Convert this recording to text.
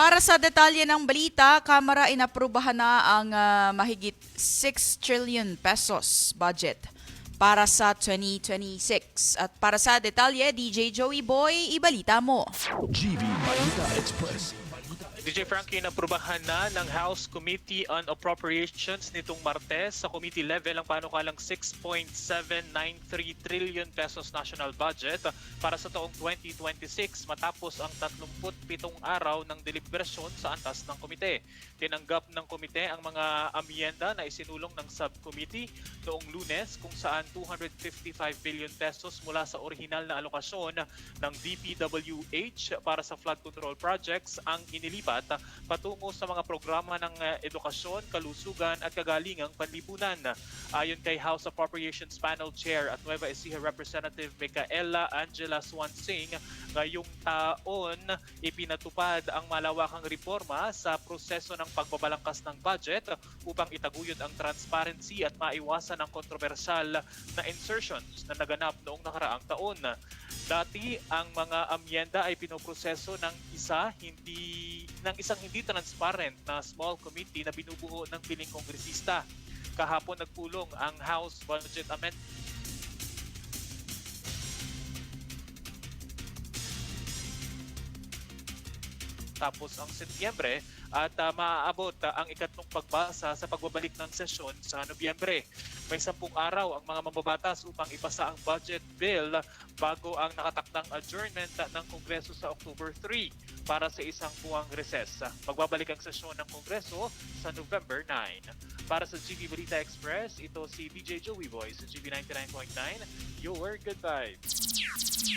Para sa detalye ng balita, Kamara inaprubahan na ang ah, mahigit 6 trillion pesos budget para sa 2026. At para sa detalye, DJ Joey Boy, ibalita mo. GV Balita Express. DJ Frankie, naprubahan na ng House Committee on Appropriations nitong Martes sa committee level ang panukalang 6.793 trillion pesos national budget para sa taong 2026 matapos ang 37 araw ng deliberasyon sa antas ng komite. Tinanggap ng komite ang mga amyenda na isinulong ng subcommittee noong lunes kung saan 255 billion pesos mula sa orihinal na alokasyon ng DPWH para sa flood control projects ang inilipat patungo sa mga programa ng eh, edukasyon, kalusugan at kagalingang panlipunan. Ayon kay House Appropriations Panel Chair at Nueva Ecija Representative Micaela Angela Swansing, ngayong taon ipinatupad ang malawakang reforma sa proseso ng pagbabalangkas ng budget upang itaguyod ang transparency at maiwasan ang kontrobersyal na insertions na naganap noong nakaraang taon. Dati, ang mga amyenda ay pinoproseso ng isa hindi ng isang hindi transparent na small committee na binubuo ng piling kongresista. Kahapon nagpulong ang House Budget Amendment tapos ang Setyembre at ah, maaabot ah, ang ikatlong pagbasa sa pagbabalik ng sesyon sa Nobyembre. May sampung araw ang mga mambabatas upang ipasa ang budget bill bago ang nakatakdang adjournment ng Kongreso sa October 3 para sa isang buwang recess. Magbabalik ang sesyon ng Kongreso sa November 9. Para sa GV Balita Express, ito si DJ Joey Boy sa GV 99.9, your good vibes.